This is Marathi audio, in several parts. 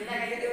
Obrigada.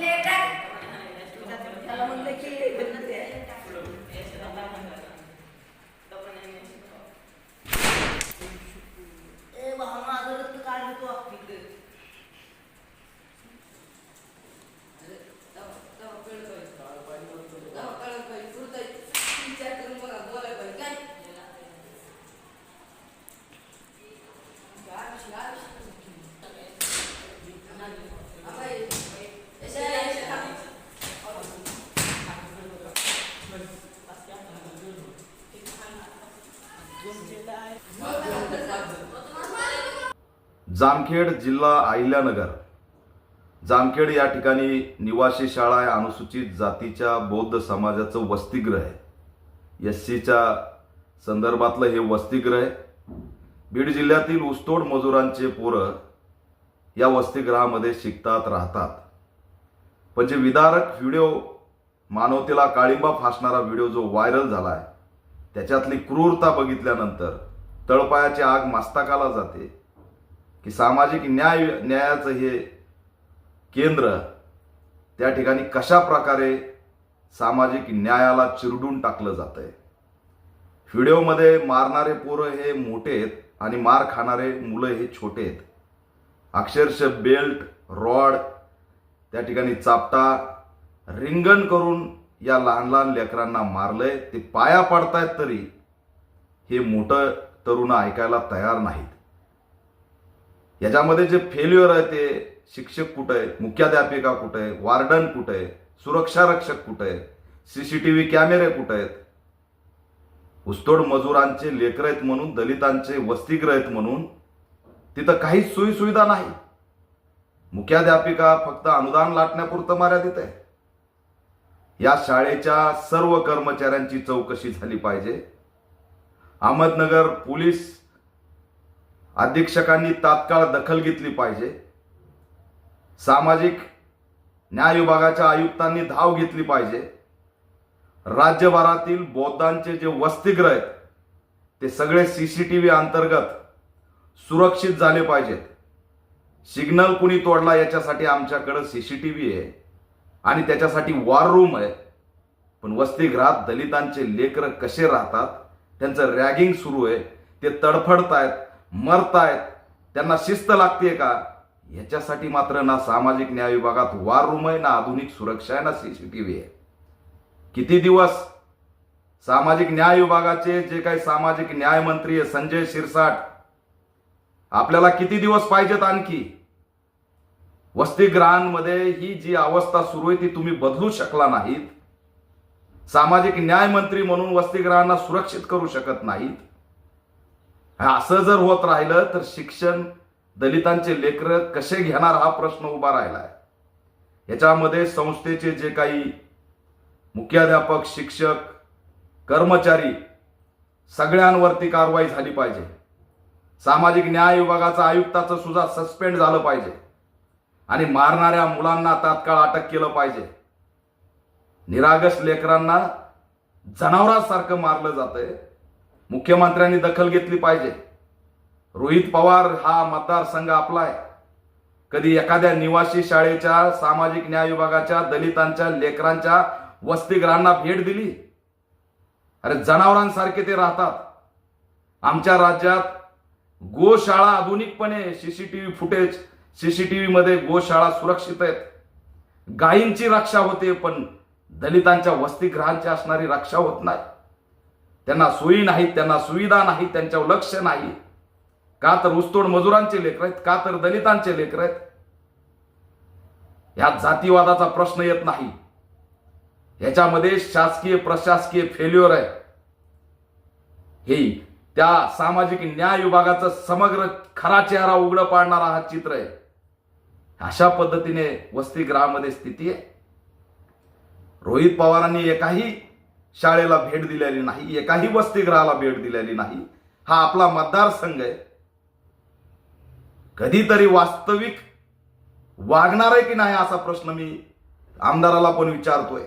లేటర్ जामखेड जिल्हा अहिल्यानगर. जामखेड या ठिकाणी निवासी शाळा आहे अनुसूचित जातीच्या बौद्ध समाजाचं वसतिगृह आहे. एस सीच्या संदर्भातलं हे वसतिगृह आहे. बीड जिल्ह्यातील ऊसतोड मजुरांचे पोरं या वसतिगृहामध्ये शिकतात राहतात. पण जे विदारक व्हिडिओ मानवतेला काळिंबा फासणारा व्हिडिओ जो व्हायरल झाला आहे त्याच्यातली क्रूरता बघितल्यानंतर तळपायाची आग मस्तकाला जाते. की सामाजिक न्याय न्यायाचं हे केंद्र त्या ठिकाणी कशा प्रकारे सामाजिक न्यायाला चिरडून टाकलं जात आहे व्हिडिओमध्ये मारणारे पोरं हे मोठे आहेत आणि मार खाणारे मुलं हे छोटे आहेत. अक्षरशः बेल्ट रॉड त्या ठिकाणी चापटा रिंगण करून या लहान लहान लेकरांना मारलंय. ते पाया पडतायत तरी हे मोठं तरुण ऐकायला तयार नाहीत. याच्यामध्ये जे फेल्युअर आहे ते शिक्षक कुठं आहे मुख्याध्यापिका कुठं आहे वार्डन कुठं आहे सुरक्षारक्षक कुठं आहे सीसीटीव्ही कॅमेरे कुठं आहेत? ऊसतोड मजुरांचे लेकर आहेत म्हणून दलितांचे वसतिगृह आहेत म्हणून तिथं काहीच सोयीसुविधा नाही. मुख्याध्यापिका फक्त अनुदान लाटण्यापुरतं मर्यादित आहे. या शाळेच्या सर्व कर्मचाऱ्यांची चौकशी झाली पाहिजे. अहमदनगर पोलीस अधीक्षकांनी तात्काळ दखल घेतली पाहिजे. सामाजिक न्याय विभागाच्या आयुक्तांनी धाव घेतली पाहिजे. राज्यभरातील बौद्धांचे जे वसतिगृह आहेत ते सगळे सीसीटीव्ही अंतर्गत सुरक्षित झाले पाहिजेत. सिग्नल कुणी तोडला याच्यासाठी आमच्याकडं सीसीटीव्ही आहे आणि त्याच्यासाठी वॉर रूम आहे. पण वसतिगृहात दलितांचे लेकरं कसे राहतात? त्यांचं रॅगिंग सुरू आहे. ते तडफडतायत मरतायत. त्यांना शिस्त लागते का? याच्यासाठी मात्र ना सामाजिक न्याय विभागात वार रूम आहे ना आधुनिक सुरक्षा आहे ना सीसीटीव्ही आहे. किती दिवस सामाजिक न्याय विभागाचे जे काही सामाजिक न्याय मंत्री आहे संजय शिरसाट आपल्याला किती दिवस पाहिजेत आणखी? वसतिगृहांमध्ये ही जी अवस्था सुरू आहे ती तुम्ही बदलू शकला नाहीत. सामाजिक न्याय मंत्री म्हणून वसतिगृहांना सुरक्षित करू शकत नाहीत. असं जर होत राहिलं तर शिक्षण दलितांचे लेकर कसे घेणार हा प्रश्न उभा राहिला आहे याच्यामध्ये संस्थेचे जे काही मुख्याध्यापक शिक्षक कर्मचारी सगळ्यांवरती कारवाई झाली पाहिजे. सामाजिक न्याय विभागाचं आयुक्ताचं सुद्धा सस्पेंड झालं पाहिजे. आणि मारणाऱ्या मुलांना तात्काळ अटक केलं पाहिजे. निरागस लेकरांना जनावरांसारखं मारलं जातंय. मुख्यमंत्र्यांनी दखल घेतली पाहिजे. रोहित पवार हा मतदारसंघ आपला आहे. कधी एखाद्या निवासी शाळेच्या सामाजिक न्याय विभागाच्या दलितांच्या लेकरांच्या वसतिगृहांना भेट दिली. अरे जनावरांसारखे ते राहतात. आमच्या राज्यात गोशाळा आधुनिकपणे सीसीटीव्ही फुटेज सीसीटीव्ही मध्ये गोशाळा सुरक्षित आहेत. गायींची रक्षा होते पण दलितांच्या वसतिगृहांची असणारी रक्षा होत नाही. त्यांना सोयी नाहीत त्यांना सुविधा नाहीत त्यांच्यावर लक्ष नाही. का तर ऊसतोड मजुरांचे लेकर आहेत का तर दलितांचे लेकर आहेत? ह्या जातीवादाचा प्रश्न येत नाही. याच्यामध्ये शासकीय प्रशासकीय फेल्युअर आहे. हे त्या सामाजिक न्याय विभागाचं समग्र खरा चेहरा उघड पाडणारा हा चित्र आहे. अशा पद्धतीने वसतिगृहामध्ये स्थिती आहे. रोहित पवारांनी एकाही शाळेला भेट दिलेली नाही एकाही वसतिगृहाला भेट दिलेली नाही. हा आपला मतदारसंघ आहे. कधीतरी वास्तविक वागणार आहे की नाही असा प्रश्न मी आमदाराला पण विचारतोय.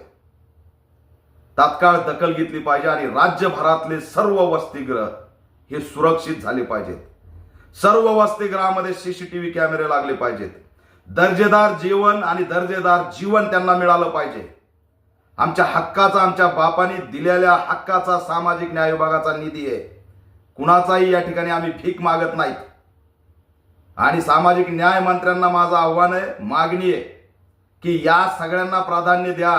तात्काळ दखल घेतली पाहिजे आणि राज्यभरातले सर्व वसतिगृह हे सुरक्षित झाले पाहिजेत. सर्व वसतिगृहामध्ये सीसीटीव्ही कॅमेरे लागले पाहिजेत. दर्जेदार जेवण आणि दर्जेदार जीवन त्यांना मिळालं पाहिजे. आमच्या हक्काचा आमच्या बापाने दिलेल्या हक्काचा सामाजिक न्याय विभागाचा निधी आहे. कुणाचाही या ठिकाणी आम्ही भीक मागत नाहीत. आणि सामाजिक न्याय मंत्र्यांना माझं आव्हान आहे मागणी आहे की या सगळ्यांना प्राधान्य द्या.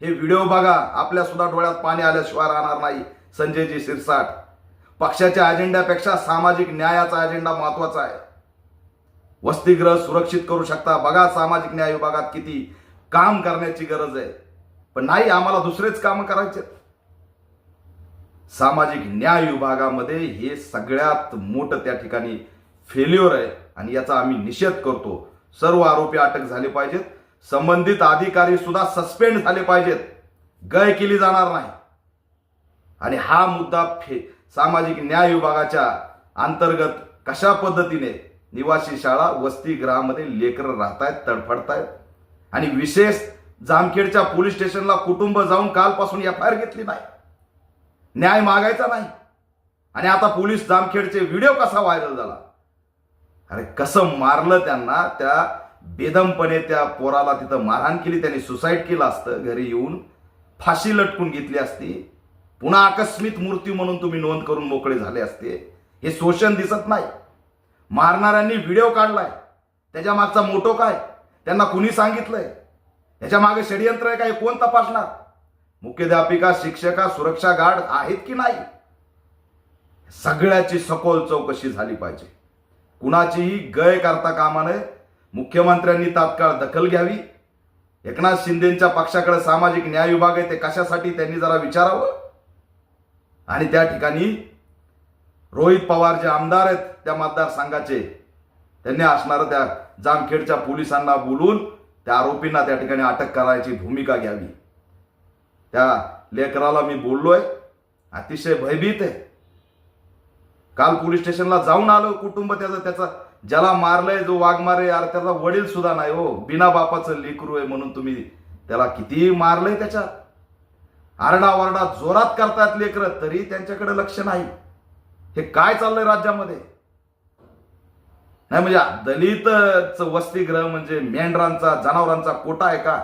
हे व्हिडिओ बघा आपल्या सुद्धा डोळ्यात पाणी आल्याशिवाय राहणार नाही संजयजी शिरसाट. पक्षाच्या अजेंड्यापेक्षा सामाजिक न्यायाचा अजेंडा महत्त्वाचा आहे. वसतिगृह सुरक्षित करू शकता. बघा सामाजिक न्याय विभागात किती काम करण्याची गरज आहे. पण नाही आम्हाला दुसरेच काम करायचे. सामाजिक न्याय विभागामध्ये हे सगळ्यात मोठं त्या ठिकाणी फेल्युअर आहे आणि याचा आम्ही निषेध करतो. सर्व आरोपी अटक झाले पाहिजेत. संबंधित अधिकारी सुद्धा सस्पेंड झाले पाहिजेत. गय केली जाणार नाही. आणि हा मुद्दा फे सामाजिक न्याय विभागाच्या अंतर्गत कशा पद्धतीने निवासी शाळा वसतिगृहामध्ये लेकरं राहतायत तडफडतायत आणि विशेष जामखेडच्या पोलीस स्टेशनला कुटुंब जाऊन कालपासून एफ आय आर घेतली नाही. न्याय मागायचा नाही. आणि आता पोलीस जामखेडचे व्हिडिओ कसा व्हायरल झाला? अरे कसं मारलं त्यांना? त्या बेदमपणे त्या पोराला तिथं मारहाण केली. त्यांनी सुसाईड केलं असतं. घरी येऊन फाशी लटकून घेतली असती. पुन्हा आकस्मिक मृत्यू म्हणून तुम्ही नोंद करून मोकळे झाले असते. हे शोषण दिसत नाही. मारणाऱ्यांनी व्हिडिओ काढलाय. त्याच्या मागचा मोटो काय? त्यांना कुणी सांगितलंय? याच्या मागे षडयंत्र आहे काय कोण तपासणार? मुख्याध्यापिका शिक्षका सुरक्षा गार्ड आहेत की नाही? सगळ्याची सखोल चौकशी झाली पाहिजे. कुणाचीही गय करता कामा नये मुख्यमंत्र्यांनी तात्काळ दखल घ्यावी. एकनाथ शिंदेच्या पक्षाकडे सामाजिक न्याय विभाग आहे ते कशासाठी त्यांनी जरा विचारावं? आणि त्या ठिकाणी रोहित पवार जे आमदार आहेत त्या मतदारसंघाचे त्यांनी असणारं त्या जामखेडच्या पोलिसांना बोलून त्या आरोपींना त्या ठिकाणी अटक करायची भूमिका घ्यावी. त्या लेकराला मी बोललोय अतिशय भयभीत आहे. काल पोलीस स्टेशनला जाऊन आलो कुटुंब त्याचं त्याचा ज्याला मारलंय जो वाघ मारे यार त्याचा वडील सुद्धा नाही हो. बिना बापाचं लेकरू आहे म्हणून तुम्ही त्याला किती मारलंय त्याच्यात. आरडाओरडा जोरात करतात लेकरं तरी त्यांच्याकडे लक्ष नाही. हे काय चाललंय राज्यामध्ये? नाही म्हणजे दलित वसतिगृह म्हणजे मेंढरांचा जनावरांचा कोटा आहे का?